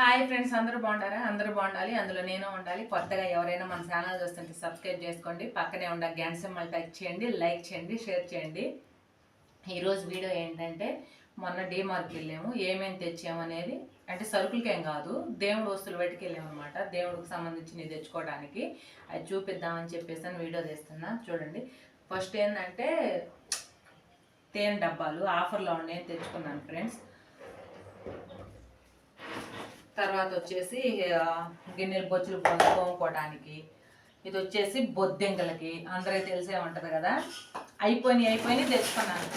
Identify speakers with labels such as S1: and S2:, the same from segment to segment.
S1: Hi friends అందరూ బాగుంటారా? అందరూ బాగుండాలి. అందులో నేను ఉండాలి. కొత్తగా ఎవరైనా మన ఛానల్ చూస్తుంటే సబ్స్క్రైబ్ చేసుకోండి. పక్కనే ఉండ గ్యాన్ సింబల్ టచ్ చేయండి లైక్ చేయండి షేర్ చేయండి. ఈరోజు వీడియో ఏంటంటే మొన్న డీమార్ట్కి వెళ్ళాము. ఏమేమి తెచ్చాము అనేది. అంటే సరుకులకేం కాదు. దేవుడు వస్తువులు బయటికి వెళ్ళాము అనమాట దేవుడికి సంబంధించినవి తెచ్చుకోవడానికి. అది చూపిద్దామని చెప్పేసి అని వీడియో తెస్తున్నా. చూడండి. ఫస్ట్ ఏంటంటే తేనె డబ్బాలు ఆఫర్లో ఉన్నాయి తెచ్చుకున్నాను ఫ్రెండ్స్ తర్వాత వచ్చేసి గిన్నెలు బొచ్చులు తోముకోవడానికి ఇది వచ్చేసి బొద్దెంగలకి అందరికీ తెలిసే ఉంటుంది కదా? అయిపోయినాయి అయిపోయినాయి తెచ్చుకున్నాను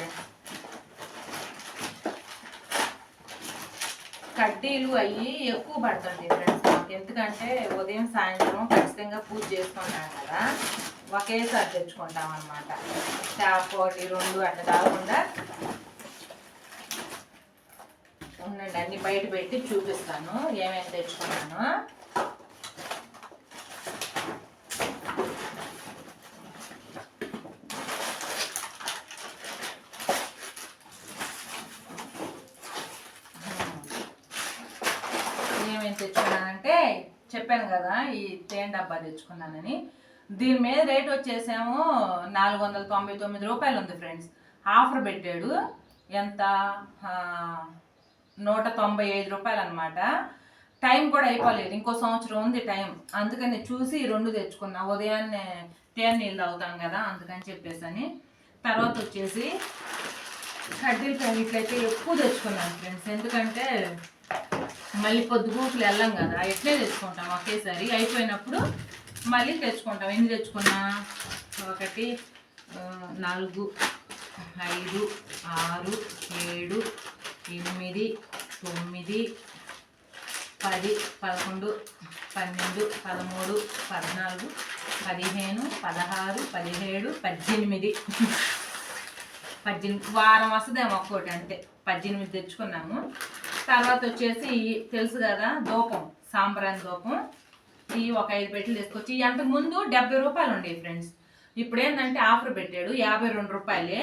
S1: కడ్డీలు అవి ఎక్కువ పడుతుంది ఫ్రెండ్స్ మాకు. ఎందుకంటే ఉదయం సాయంత్రం ఖచ్చితంగా పూజ చేసుకుంటాం కదా? ఒకేసారి తెచ్చుకుంటాం అనమాట చేప ఒకటి రెండు అట్లా కాకుండా ఉండండి అన్ని బయట పెట్టి చూపిస్తాను. ఏమేమి తెచ్చుకున్నాను. ఏమేమి తెచ్చుకున్నానంటే చెప్పాను కదా ఈ తేనె డబ్బా తెచ్చుకున్నానని. దీని మీద రేట్ వచ్చేసేమో నాలుగు వందల తొంభై తొమ్మిది రూపాయలు ఉంది ఫ్రెండ్స్. ఆఫర్ పెట్టాడు. ఎంత? నూట తొంభై ఐదు రూపాయలు అనమాట టైం కూడా అయిపోలేదు. ఇంకో సంవత్సరం ఉంది టైం. అందుకని చూసి రెండు తెచ్చుకున్నా. ఉదయాన్నే తేనె నీళ్ళు తాగుతాం కదా అందుకని చెప్పేసి అని తర్వాత వచ్చేసి కడ్డీలు ప్యాకెట్లు ఎక్కువ తెచ్చుకున్నాను ఫ్రెండ్స్. ఎందుకంటే మళ్ళీ పొద్దుగూకులు వెళ్ళాం కదా ఎట్లే తెచ్చుకుంటాం ఒకేసారి. అయిపోయినప్పుడు మళ్ళీ తెచ్చుకుంటాం. ఎన్ని తెచ్చుకున్నా? ఒకటి నాలుగు ఐదు ఆరు ఏడు తొమ్మిది పది పదకొండు పన్నెండు పదమూడు పద్నాలుగు పదిహేను పదహారు పదిహేడు పద్దెనిమిది. పద్దెనిమిది వారం వస్తుందేమో ఒక్కోటి అంటే. పద్దెనిమిది తెచ్చుకున్నాము. తర్వాత వచ్చేసి తెలుసు కదా దూపం సాంబ్రాన్ దూపం. ఇవి ఒక ఐదు పెట్టెలు తీసుకొచ్చి అంతకు ముందు డెబ్బై రూపాయలు ఉండేవి ఫ్రెండ్స్ ఇప్పుడు ఏంటంటే ఆఫర్ పెట్టాడు యాభై రెండు రూపాయలే.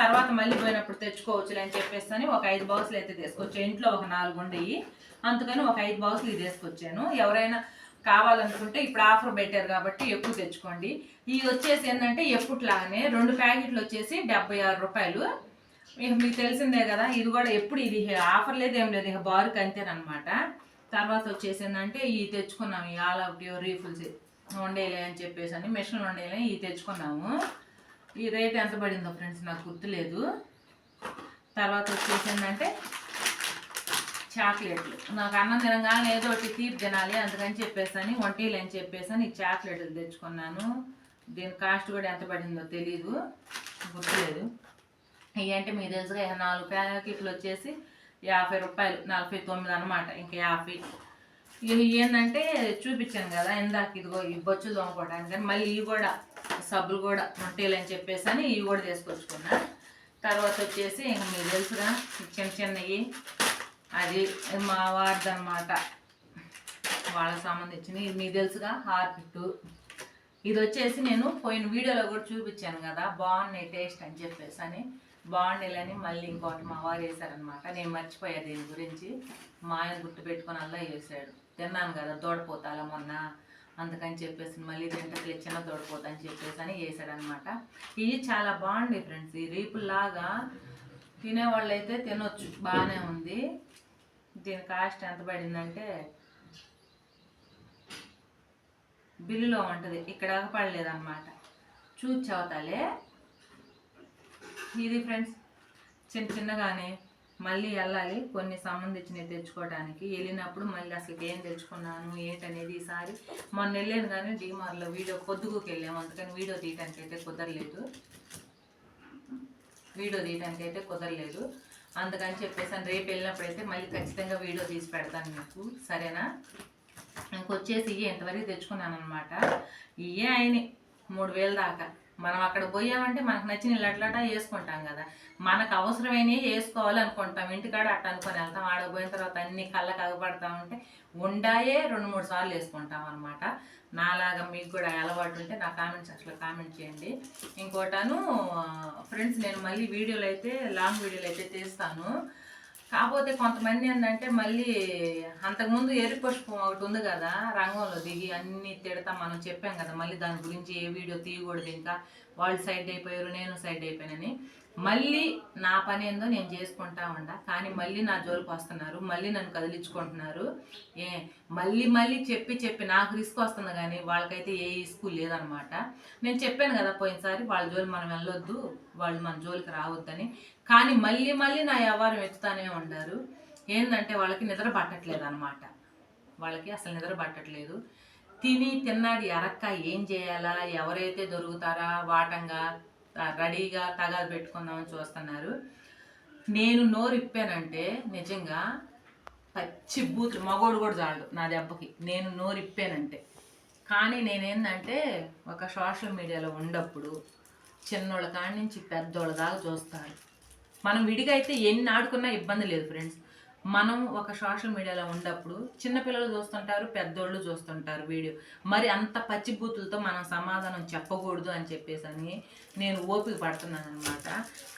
S1: తర్వాత మళ్ళీ పోయినప్పుడు తెచ్చుకోవచ్చులే అని చెప్పేసి అని ఒక ఐదు బాక్సులు అయితే తీసుకొచ్చాను ఇంట్లో ఒక నాలుగు ఉండేవి అందుకని ఒక ఐదు బాక్సులు ఇది తీసుకొచ్చాను. ఎవరైనా కావాలనుకుంటే ఇప్పుడు ఆఫర్ పెట్టారు కాబట్టి ఎక్కువ తెచ్చుకోండి. ఇది వచ్చేసి ఏంటంటే ఎప్పుట్లాగానే రెండు ప్యాకెట్లు వచ్చేసి డెబ్బై ఆరు రూపాయలు. మీకు తెలిసిందే కదా ఇది కూడా ఎప్పుడు ఇది ఆఫర్ లేదు ఏం లేదు. ఇక బారుకి అంతేనమాట తర్వాత వచ్చేసి ఏంటంటే ఇది తెచ్చుకున్నాం ఈ ఆల్ అవుట్ రీఫుల్స్. వండేయలే అని చెప్పేసి అని మిషన్ వండేయలే ఇవి తెచ్చుకున్నాము. ఈ రేట్ ఎంత పడిందో ఫ్రెండ్స్ నాకు గుర్తులేదు. తర్వాత వచ్చేసి ఏంటంటే చాక్లెట్లు. నాకు అన్నం తినగానే ఏదో ఒకటి తీపి తినాలి అందుకని చెప్పేసి అని వంటీలు అని చెప్పేసి అని ఈ చాక్లెట్లు తెచ్చుకున్నాను. దీని కాస్ట్ కూడా ఎంత పడిందో తెలీదు గుర్తులేదు. ఇవంటే మీ మీకు తెలుసుగా నాలుగు ప్యాకెట్లు వచ్చేసి యాభై రూపాయలు నలభై తొమ్మిది అనమాట ఇంకా యాభై ఏంటంటే చూపించాను కదా ఇందాక ఇదిగో ఈ బొచ్చు తోముకోవడానికి మళ్ళీ ఇవి కూడా సబ్బులు కూడా వంటీలు అని చెప్పేసి అని ఇవి కూడా తీసుకొచ్చుకున్నా. తర్వాత వచ్చేసి ఇంక మీకు తెలుసుగా చిన్న చిన్నవి అది మా వారిదనమాట వాళ్ళకి సంబంధించిన ఇది మీకు తెలుసుగా హార్పిట్ ఇది వచ్చేసి నేను పోయిన వీడియోలో కూడా చూపించాను కదా బాగున్నాయి టేస్ట్ అని చెప్పేసి అని. బాగుండేలని మళ్ళీ ఇంకోటి మా వారు వేశారనమాట నేను మర్చిపోయా దీని గురించి. మా ఆయన గుర్తుపెట్టుకుని అలా వేసాడు. తిన్నాను కదా దోడపోతాల మొన్న? అందుకని చెప్పేసి మళ్ళీ తింటే చిన్న దోడపోతా అని చెప్పేసి అని వేసాడనమాట ఇవి చాలా బాగుండే ఫ్రెండ్స్ ఈ రీపుల్లాగా తినేవాళ్ళు అయితే తినొచ్చు బాగానే ఉంది. దీని కాస్ట్ ఎంత పడిందంటే బిల్లులో ఉంటుంది ఇక్కడ పడలేదు అనమాట చూసి చదువుతాలే ఇది ఫ్రెండ్స్ చిన్న చిన్నగానే మళ్ళీ వెళ్ళాలి కొన్ని సంబంధించినవి తెచ్చుకోవడానికి వెళ్ళినప్పుడు మళ్ళీ అసలు ఏం తెచ్చుకున్నాను ఏంటనేది ఈసారి. మొన్న వెళ్ళాను కానీ డీమార్లో వీడియో పొద్దుగుకి వెళ్ళాము. అందుకని వీడియో తీయడానికి అయితే కుదరలేదు. వీడియో తీయడానికి అయితే కుదరలేదు. అందుకని చెప్పేసి రేపు వెళ్ళినప్పుడు అయితే మళ్ళీ ఖచ్చితంగా వీడియో తీసి పెడతాను మీకు. సరేనా? ఇంకొచ్చేసి ఇవి ఎంతవరకు తెచ్చుకున్నాను అనమాట ఇవే అయినాయి మూడు వేలు దాకా. మనం అక్కడ పోయామంటే మనకు నచ్చిన ఇళ్ళట్లట వేసుకుంటాం కదా. మనకు అవసరమైనవి వేసుకోవాలి అనుకుంటాం. ఇంటికాడ అట్ట అనుకొని వెళ్తాం. ఆడ పోయిన తర్వాత అన్ని కళ్ళకు అగపడతా ఉంటే ఉండాయే రెండు మూడు సార్లు వేసుకుంటాం అనమాట నాలాగా మీకు కూడా అలవాటు ఉంటే నా కామెంట్స్ అసలు కామెంట్ చేయండి. ఇంకోటాను ఫ్రెండ్స్ నేను మళ్ళీ వీడియోలు అయితే లాంగ్ వీడియోలు అయితే తీస్తాను కాకపోతే కొంతమంది ఏంటంటే మళ్ళీ అంతకుముందు ఎర్రి పుష్పం ఒకటి ఉంది కదా రంగంలో దిగి అన్ని తిడతా మనం చెప్పాం కదా మళ్ళీ దాని గురించి ఏ వీడియో తీయకూడదు ఇంకా వాళ్ళు సైడ్ అయిపోయారు నేను సైడ్ అయిపోయానని. మళ్ళీ నా పని ఏందో నేను చేసుకుంటా ఉండా. కానీ మళ్ళీ నా జోలికి వస్తున్నారు. మళ్ళీ నన్ను కదిలించుకుంటున్నారు. ఏ మళ్ళీ మళ్ళీ చెప్పి చెప్పి నాకు రిస్క్ వస్తుంది కానీ వాళ్ళకైతే ఏ రిస్క్ లేదనమాట. నేను చెప్పాను కదా పోయినసారి వాళ్ళ జోలి మనం వెళ్ళొద్దు వాళ్ళు మన జోలికి రావద్దని. కానీ మళ్ళీ మళ్ళీ నా వ్యవహారం ఎత్తుతానే ఉండారు. ఏంటంటే వాళ్ళకి నిద్ర పట్టట్లేదు అనమాట వాళ్ళకి అసలు నిద్ర పట్టట్లేదు. తిని తిన్నాడు ఎరక్క ఏం చేయాలా? ఎవరైతే దొరుకుతారా? వాటంగా రెడీగా తగాదు పెట్టుకుందామని చూస్తున్నారు. నేను నోరు ఇప్పానంటే నిజంగా పచ్చి బూతులు మగోడు కూడా చాలు నా దెబ్బకి. నేను నోరు ఇప్పానంటే. కానీ నేనేందంటే ఒక సోషల్ మీడియాలో ఉండప్పుడు చిన్నోళ్ళ కాడి నుంచి పెద్దోళ్ళ దాకా చూస్తారు మనం విడిగా అయితే ఎన్ని ఆడుకున్నా ఇబ్బంది లేదు ఫ్రెండ్స్. మనం ఒక సోషల్ మీడియాలో ఉన్నప్పుడు చిన్నపిల్లలు చూస్తుంటారు పెద్దోళ్ళు చూస్తుంటారు వీడియో. మరి అంత పచ్చి బూతులతో మనం సమాధానం చెప్పకూడదు అని చెప్పేసి అని నేను ఓపిక పడుతున్నాను అనమాట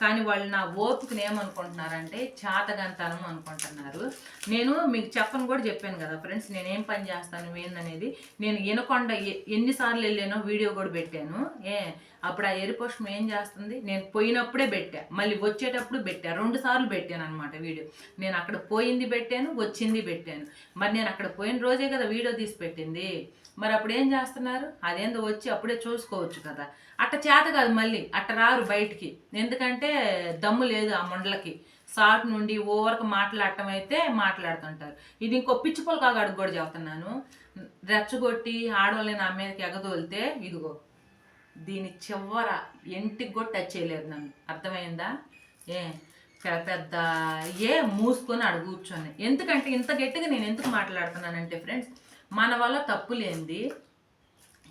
S1: కానీ వాళ్ళు నా ఓపికను ఏమనుకుంటున్నారంటే చాతగంతనం అనుకుంటున్నారు. నేను మీకు చెప్పను కూడా చెప్పాను కదా ఫ్రెండ్స్ నేను ఏం పని చేస్తాను ఏందనేది. నేను వినకొండ ఎన్నిసార్లు వెళ్ళానో వీడియో కూడా పెట్టాను. ఏ అప్పుడు ఆ ఎరుపోషం ఏం చేస్తుంది? నేను పోయినప్పుడే పెట్టా. మళ్ళీ వచ్చేటప్పుడు పెట్టా. రెండు సార్లు పెట్టాను అనమాట వీడియో. నేను అక్కడ పోయింది పెట్టాను వచ్చింది పెట్టాను. మరి నేను అక్కడ పోయిన రోజే కదా వీడియో తీసి పెట్టింది. మరి అప్పుడు ఏం చేస్తున్నారు? అదేందో వచ్చి అప్పుడే చూసుకోవచ్చు కదా. అట్ట చేత కాదు మళ్ళీ అట్ట రారు బయటికి. ఎందుకంటే దమ్ము లేదు ఆ ముండలకి. సాట్ నుండి ఓవర్కి మాట్లాడటం అయితే మాట్లాడుతుంటారు. ఇది ఇంకో పిచ్చిపోలు అడుగు కూడా చెబుతున్నాను రెచ్చగొట్టి ఆడవాళ్ళని నా మీదకి ఎగదోలితే ఇదిగో దీని చివర ఎంటికి కూడా టచ్ చేయలేదు నన్ను. అర్థమైందా? ఏ పెద్ద పెద్ద ఏ మూసుకొని అడుగు కూర్చొని ఎందుకంటే ఇంత గట్టిగా నేను ఎందుకు మాట్లాడుతున్నానంటే ఫ్రెండ్స్ మన వల్ల తప్పు లేనిది.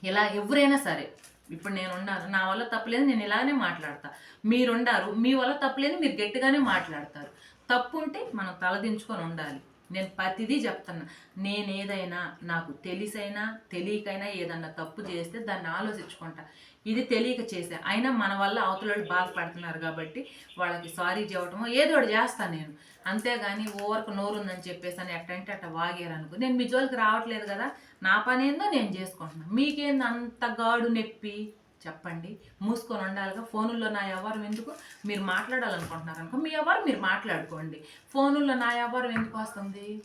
S1: ఇలా ఎవరైనా సరే ఇప్పుడు నేను ఉన్నాను నా వల్ల తప్పులేదు నేను ఇలానే మాట్లాడతా. మీరుండారు మీ వల్ల తప్పులేదు మీరు గట్టిగానే మాట్లాడతారు. తప్పు ఉంటే మనం తలదించుకొని ఉండాలి. నేను ప్రతిదీ చెప్తున్నా. నేను ఏదైనా నాకు తెలిసైనా తెలియకైనా ఏదన్నా తప్పు చేస్తే దాన్ని ఆలోచించుకుంటా. ఇది తెలియక చేసా. అయినా మన వల్ల అవతల వాళ్ళు బాధపడుతున్నారు కాబట్టి వాళ్ళకి సారీ చెప్పటమో ఏదో ఒకటి చేస్తాను నేను. అంతేగాని ఓవర్కు నోరు ఉందని చెప్పేసి అని ఎట్టంటే అట్ట వాగారు నేను మీ జోలికి రావట్లేదు కదా నా పని ఏందో నేను చేసుకుంటున్నాను మీకేంది అంత గాడు నొప్పి? చెప్పండి. మూసుకొని ఉండాలిగా. ఫోనుల్లో నా వ్యవహారం ఎందుకు? మీరు మాట్లాడాలనుకుంటున్నారు అనుకో మీ వ్యవహారం మీరు మాట్లాడుకోండి. ఫోనుల్లో నా వ్యవహారం ఎందుకు వస్తుంది?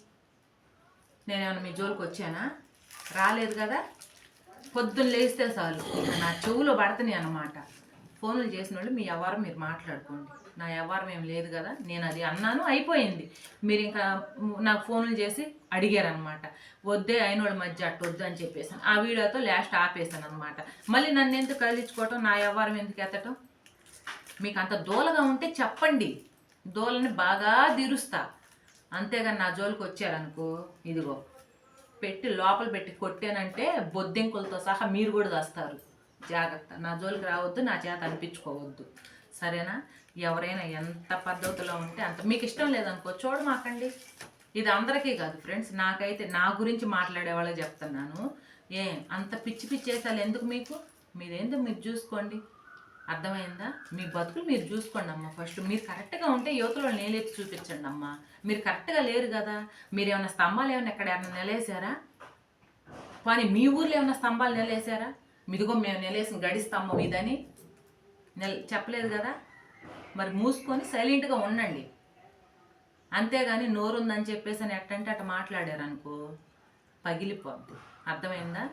S1: నేనేమన్నా మీ జోలికి వచ్చానా? రాలేదు కదా? పొద్దున్న లేస్తే చాలు. నా చెవులో పడతాయి అన్నమాట. ఫోన్లు చేసిన వాళ్ళు మీ వ్యవహారం మీరు మాట్లాడుకోండి. నా వ్యవహారం ఏం లేదు కదా నేను అది అన్నాను అయిపోయింది. మీరు ఇంకా నాకు ఫోన్లు చేసి అడిగారనమాట వద్దే అయిన వాళ్ళ మధ్య అట్ట వద్దు అని చెప్పేసి. ఆ వీడియోతో లాస్ట్ ఆపేసాను అనమాట మళ్ళీ నన్ను ఎందుకు కదిలించుకోవటం? నా వ్యవహారం ఎందుకు ఎత్తటం? మీకు అంత దూలగా ఉంటే చెప్పండి. దూలని బాగా తీరుస్తా అంతేగాని నా జోలికి వచ్చారనుకో ఇదిగో పెట్టి లోపల పెట్టి కొట్టానంటే బొద్దింకులతో సహా మీరు కూడా వస్తారు జాగ్రత్త. నా జోలికి రావద్దు నా చేత అనిపించుకోవద్దు. సరేనా? ఎవరైనా ఎంత పద్ధతిలో ఉంటే అంత. మీకు ఇష్టం లేదనుకో చూడమాకండి ఇది అందరికీ కాదు ఫ్రెండ్స్. నాకైతే నా గురించి మాట్లాడే వాళ్ళు చెప్తున్నాను. ఏ అంత పిచ్చి పిచ్చి చేసాలు ఎందుకు మీకు? మీరేందో? మీరు చూసుకోండి. అర్థమైందా? మీ బతుకులు మీరు చూసుకోండి అమ్మా. ఫస్ట్ మీరు కరెక్ట్గా ఉంటే యువతలో నేలెత్తి చూపించండి అమ్మ. మీరు కరెక్ట్గా లేరు కదా. మీరు ఏమైనా స్తంభాలు ఏమైనా ఎక్కడ ఏమైనా నెలేసారా కానీ మీ ఊర్లో ఏమైనా స్తంభాలు నెలేసారా మీదుగో మేము నిలేసిన గడిస్తాము ఇదని నెల చెప్పలేదు కదా? మరి మూసుకొని సైలెంట్గా ఉండండి. అంతేగాని నోరుందని చెప్పేసి అని ఎట్టంటే అట్ట మాట్లాడారు అనుకో పగిలిపోద్ది. అర్థమైందా?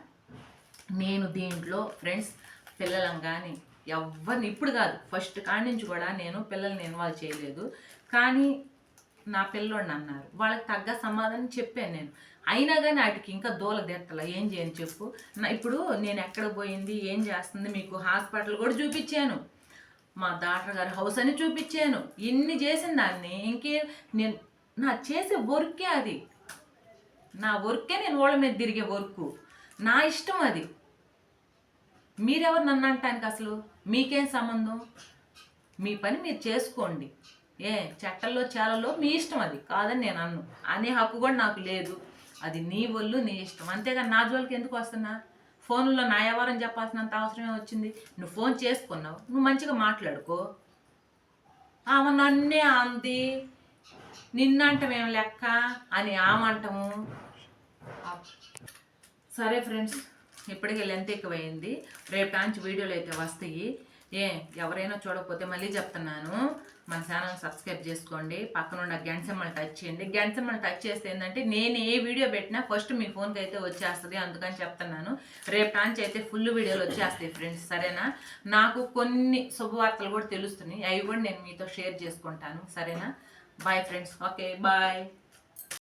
S1: నేను దీంట్లో ఫ్రెండ్స్ పిల్లలను కానీ ఎవరిని ఇప్పుడు కాదు ఫస్ట్ కాడి నుంచి కూడా నేను పిల్లల్ని ఇన్వాల్వ్ చేయలేదు. కానీ నా పిల్లోడిని అన్నారు. వాళ్ళకి తగ్గ సమాధానం చెప్పాను నేను. అయినా కానీ వాటికి ఇంకా దూలదెత్తల ఏం చేయను చెప్పు. నా ఇప్పుడు నేను ఎక్కడ పోయింది? ఏం చేస్తుంది? మీకు హాస్పిటల్ కూడా చూపించాను. మా డాక్టర్ గారి హౌస్ అని చూపించాను. ఇన్ని చేసిన దాన్ని ఇంకే నేను నా చేసే వర్కే అది. నా వర్కే నేను ఓళ్ళ మీద తిరిగే వర్క్. నా ఇష్టం అది. మీరెవరు నన్ను అంటానికి అసలు? మీకేం సంబంధం? మీ పని మీరు చేసుకోండి. ఏ చెట్టల్లో చేలలో మీ ఇష్టం అది. కాదని నేను అన్ను. అనే హక్కు కూడా నాకు లేదు. అది నీ ఒళ్ళు నీ ఇష్టం. అంతేగాని నా జోలికి ఎందుకు వస్తున్నా? ఫోన్లో నా వ్యవహారం చెప్పాల్సినంత అవసరమే వచ్చింది. నువ్వు ఫోన్ చేసుకున్నావు. నువ్వు మంచిగా మాట్లాడుకో. ఆమె నన్నే అంది. నిన్నంటమేం లెక్క? అని ఆమంటము. సరే ఫ్రెండ్స్ ఇప్పటికే లెంత్ ఎక్కువైంది. రేపు నుంచి వీడియోలు అయితే వస్తాయి. ఏ ఎవరైనా చూడకపోతే మళ్ళీ చెప్తున్నాను. మన ఛానల్ సబ్స్క్రైబ్ చేసుకోండి. పక్కన ఉన్న టచ్ చేయండి. గంట టచ్ చేస్తే ఏంటంటే నేను ఏ వీడియో పెట్టినా ఫస్ట్ మీ ఫోన్కి అయితే వచ్చేస్తుంది. అందుకని చెప్తున్నాను. రేపు నుంచి అయితే ఫుల్ వీడియోలు వచ్చేస్తాయి ఫ్రెండ్స్. సరేనా? నాకు కొన్ని శుభవార్తలు కూడా తెలుస్తున్నాయి. అవి కూడా నేను మీతో షేర్ చేసుకుంటాను. సరేనా? Bye friends okay bye